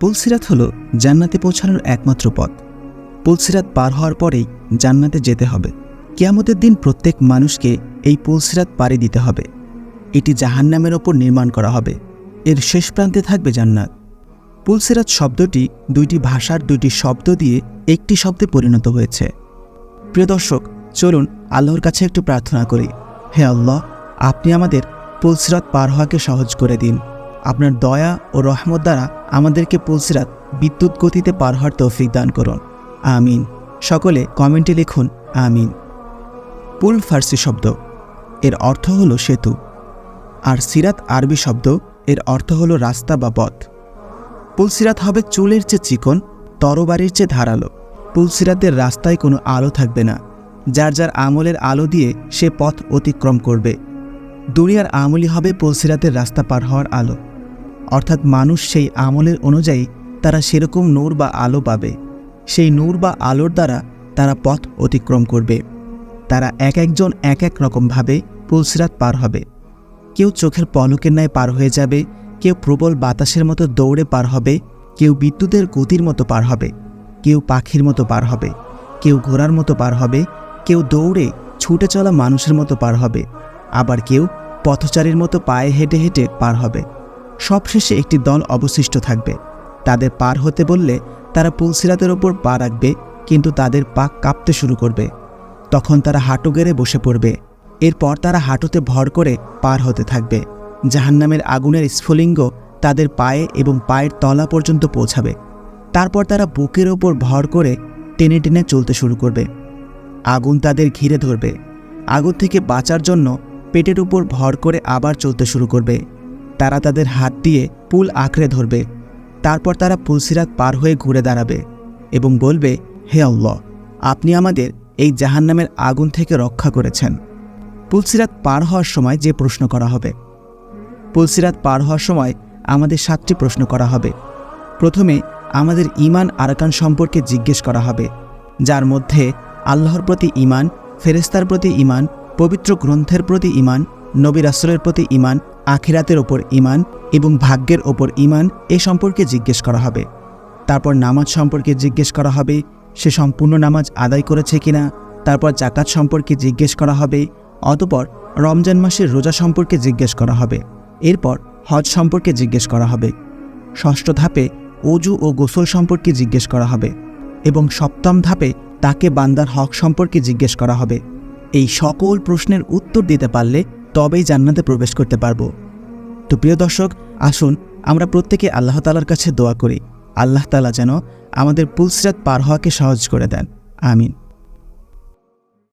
পুলসিরাত হল জান্নাতে পৌঁছানোর একমাত্র পথ। পুলসিরাত পার হওয়ার পরেই জান্নাতে যেতে হবে। কিয়ামতের দিন প্রত্যেক মানুষকে এই পুলসিরাত পাড়ি দিতে হবে। এটি জাহান্নামের ওপর নির্মাণ করা হবে। এর শেষ প্রান্তে থাকবে জান্নাত। পুলসিরাত শব্দটি দুইটি ভাষার দুইটি শব্দ দিয়ে একটি শব্দে পরিণত হয়েছে। প্রিয় দর্শক, চলুন আল্লাহর কাছে একটু প্রার্থনা করি। হে আল্লাহ, আপনি আমাদের পুলসিরাত পার হওয়াকে সহজ করে দিন। আপনার দয়া ও রহমত দ্বারা আমাদেরকে পুলসিরাত বিদ্যুৎ গতিতে পার হওয়ার তৌফিক দান করুন। আমিন। সকলে কমেন্টে লিখুন, আমিন। পুল ফার্সি শব্দ, এর অর্থ হলো সেতু। আর সিরাত আরবি শব্দ, এর অর্থ হলো রাস্তা বা পথ। পুলসিরাত হবে চুলের চেয়ে চিকন, তরবারির চেয়ে ধারালো। পুলসিরাতের রাস্তায় কোনো আলো থাকবে না। যার যার আমলের আলো দিয়ে সে পথ অতিক্রম করবে। দুনিয়ার আমলই হবে পুলসিরাতের রাস্তা পার হওয়ার আলো। অর্থাৎ মানুষ সেই আমলের অনুযায়ী তারা সেরকম নূর বা আলো পাবে। সেই নূর বা আলোর দ্বারা তারা পথ অতিক্রম করবে। তারা এক একজন এক এক রকমভাবে পুলসিরাত পার হবে। কেউ চোখের পলকের ন্যায় পার হয়ে যাবে, কেউ প্রবল বাতাসের মতো দৌড়ে পার হবে, কেউ বিদ্যুতের গতির মতো পার হবে, কেউ পাখির মতো পার হবে, কেউ ঘোড়ার মতো পার হবে, কেউ দৌড়ে ছুটে চলা মানুষের মতো পার হবে, আবার কেউ পথচারীর মতো পায়ে হেঁটে হেঁটে পার হবে। সবশেষে একটি দল অবশিষ্ট থাকবে। তাদের পার হতে বললে তারা পুলসিরাতের ওপর পা রাখবে, কিন্তু তাদের পা কাঁপতে শুরু করবে। তখন তারা হাঁটু গেড়ে বসে পড়বে। এরপর তারা হাঁটুতে ভর করে পার হতে থাকবে। জাহান্নামের আগুনের স্ফুলিঙ্গ তাদের পায়ে এবং পায়ের তলা পর্যন্ত পৌঁছাবে। তারপর তারা বুকের ওপর ভর করে টেনে টেনে চলতে শুরু করবে। আগুন তাদের ঘিরে ধরবে। আগুন থেকে বাঁচার জন্য পেটের উপর ভর করে আবার চলতে শুরু করবে। তারা তাদের হাত দিয়ে পুল আঁকড়ে ধরবে। তারপর তারা পুলসিরাত পার হয়ে ঘুরে দাঁড়াবে এবং বলবে, হে আল্লাহ, আপনি আমাদের এই জাহান্নামের আগুন থেকে রক্ষা করেছেন। পুলসিরাত পার হওয়ার সময় যে প্রশ্ন করা হবে। পুলসিরাত পার হওয়ার সময় আমাদের সাতটি প্রশ্ন করা হবে। প্রথমে, আমাদের ইমান আরাকান সম্পর্কে জিজ্ঞেস করা হবে, যার মধ্যে আল্লাহর প্রতি ইমান ফেরেস্তার প্রতি ইমান পবিত্র গ্রন্থের প্রতি ইমান নবী রাসুলের প্রতি ইমান আখিরাতের ওপর ইমান এবং ভাগ্যের ওপর ইমান এ সম্পর্কে জিজ্ঞেস করা হবে। তারপর নামাজ সম্পর্কে জিজ্ঞেস করা হবে, সে সম্পূর্ণ নামাজ আদায় করেছে কিনা, তারপর জাকাত সম্পর্কে জিজ্ঞেস করা হবে, অতপর রমজান মাসের রোজা সম্পর্কে জিজ্ঞেস করা হবে, এরপর হজ সম্পর্কে জিজ্ঞেস করা হবে। ষষ্ঠ ধাপে অজু ও গোসল সম্পর্কে জিজ্ঞেস করা হবে এবং সপ্তম ধাপে তাকে বান্দার হক সম্পর্কে জিজ্ঞেস করা হবে। এই সকল প্রশ্নের উত্তর দিতে পারলে তবেই জান্নাতে প্রবেশ করতে পারব। তো প্রিয় দর্শক, আসুন আমরা প্রত্যেকে আল্লাহ তালার কাছে দোয়া করি। আল্লাহ তালা যেন আমাদের পুলসরাত পার হওয়াকে সহজ করে দেন। আমিন।